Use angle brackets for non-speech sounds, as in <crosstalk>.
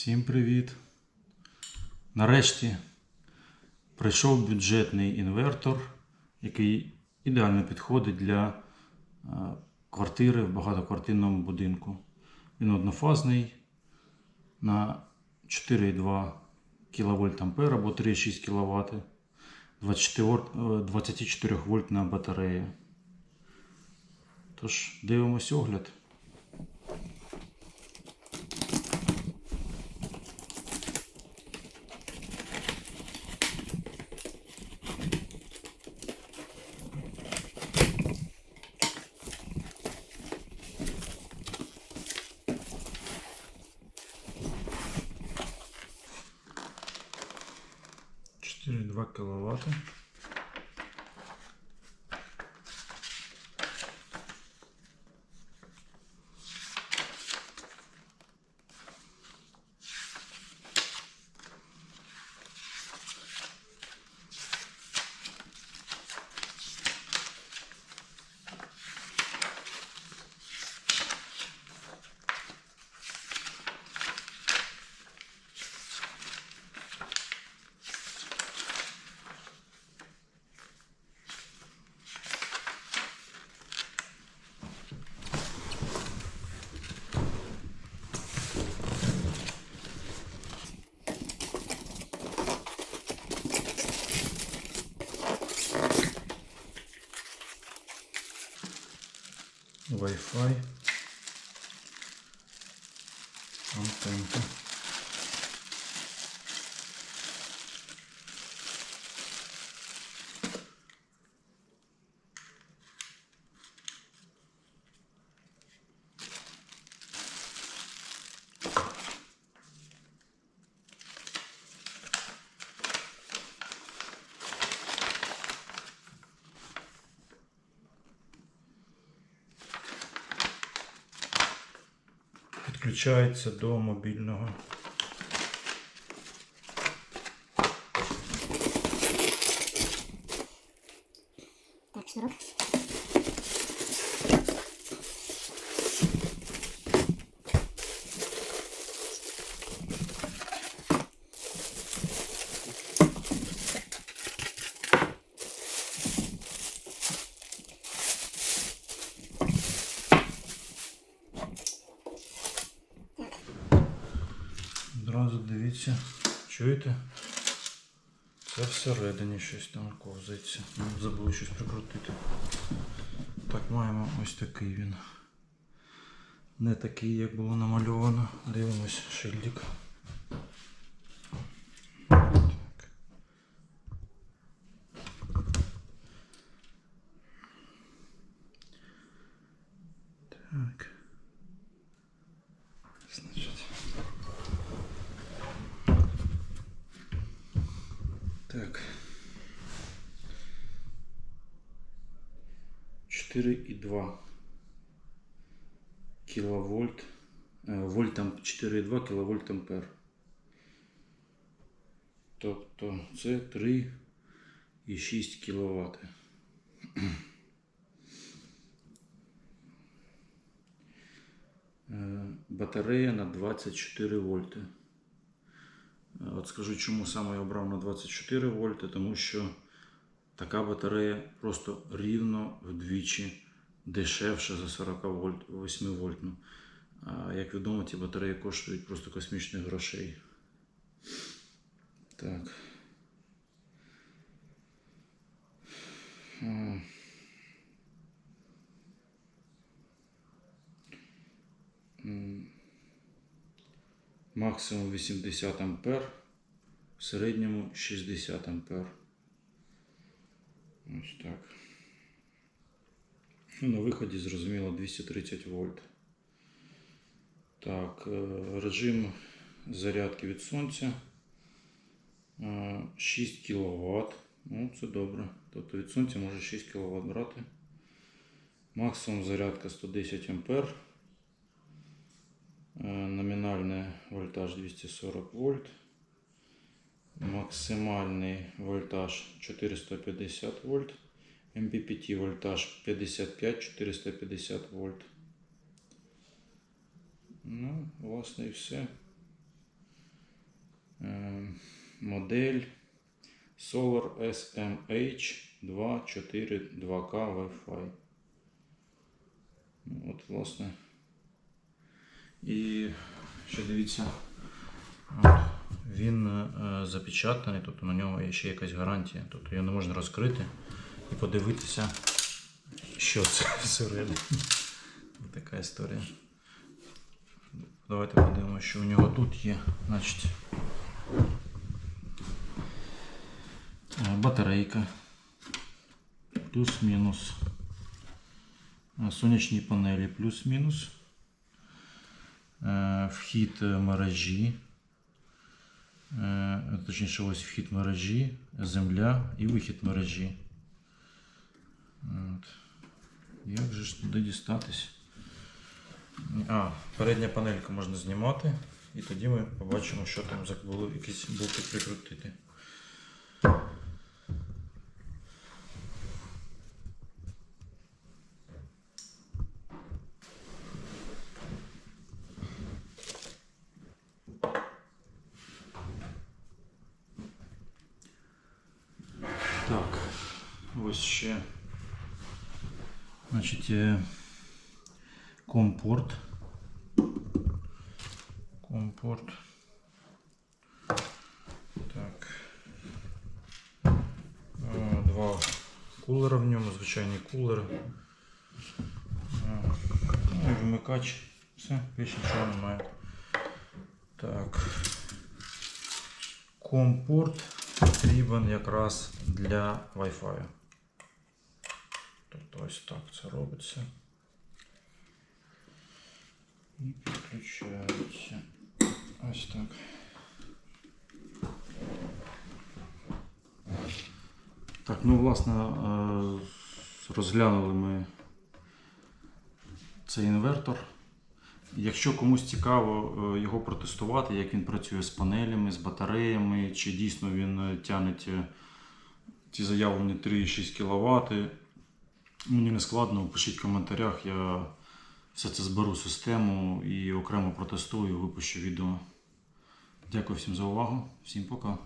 Всім привіт! Нарешті прийшов бюджетний інвертор, який ідеально підходить для е, квартири в багатоквартирному будинку. Він однофазний на 4,2 кВт ампер або 3,6 кВт, 24, 24 вольтна батарея. Тож, дивимось огляд. Четыре два Wi-Fi. É Não tem, então. Підключається до мобільного. Так. Одразу дивіться, чуєте? Це всередині щось там ковзається. Ну, Забули щось прикрутити. Так, маємо ось такий він. Не такий, як було намальовано. Дивимось шильдик. Так. Так. Значить. Так. 4,2 кіловольт. е, Вольт там 4,2 кіловольт ампер. Тобто це 3,6 кВт. Е, Батарея на 24 вольти. От скажу, чому саме я обрав на 24 вольти, тому що така батарея просто рівно вдвічі дешевша за 40 вольт, 8 вольтну. А як відомо, ті батареї коштують просто космічних грошей. Так. Максимум 80 ампер, в середньому 60 ампер. Ось так. На виході, зрозуміло, 230 вольт. Так, е, режим зарядки від сонця. Е, 6 кВт. Ну, це добре. Тобто від сонця може 6 кВт брати. Максимум зарядка 110 ампер. Е, Номінальний вольтаж 240 вольт. Максимальний вольтаж 450 вольт. MPPT вольтаж 55-450 вольт. Ну, власне, і все. модель Solar SMH 242K Wi-Fi. Ну, От, власне. І ще дивіться, от, він е, запечатаний, тобто на нього є ще якась гарантія. Тобто його не можна розкрити і подивитися, що це <laughs> всередині. Така історія. Давайте подивимося, що у нього тут є. Значить, е, батарейка. Плюс-мінус. Е, Сонячні панелі плюс-мінус. Вхід мережі. Е, Точніше, ось вхід мережі, земля і вихід мережі. От. Як же ж туди дістатись? А, передня панелька можна знімати, і тоді ми побачимо, що там забули якісь болти прикрутити. Так, ось ще. Значить, е, компорт. Компорт. Так. Е, Два кулера в ньому, звичайні кулери. Е, Ну і вимикач. Все, більше нічого немає. Так. Компорт потрібен якраз для Wi-Fi. Тобто ось так це робиться. І підключається. Ось так. Так, ну власне е, розглянули ми цей інвертор. Якщо комусь цікаво е, його протестувати, як він працює з панелями, з батареями, чи дійсно він тягне ті заявлені 3,6 кВт, мені не складно, пишіть в коментарях, я все це зберу систему і окремо протестую, випущу відео. Дякую всім за увагу, всім пока.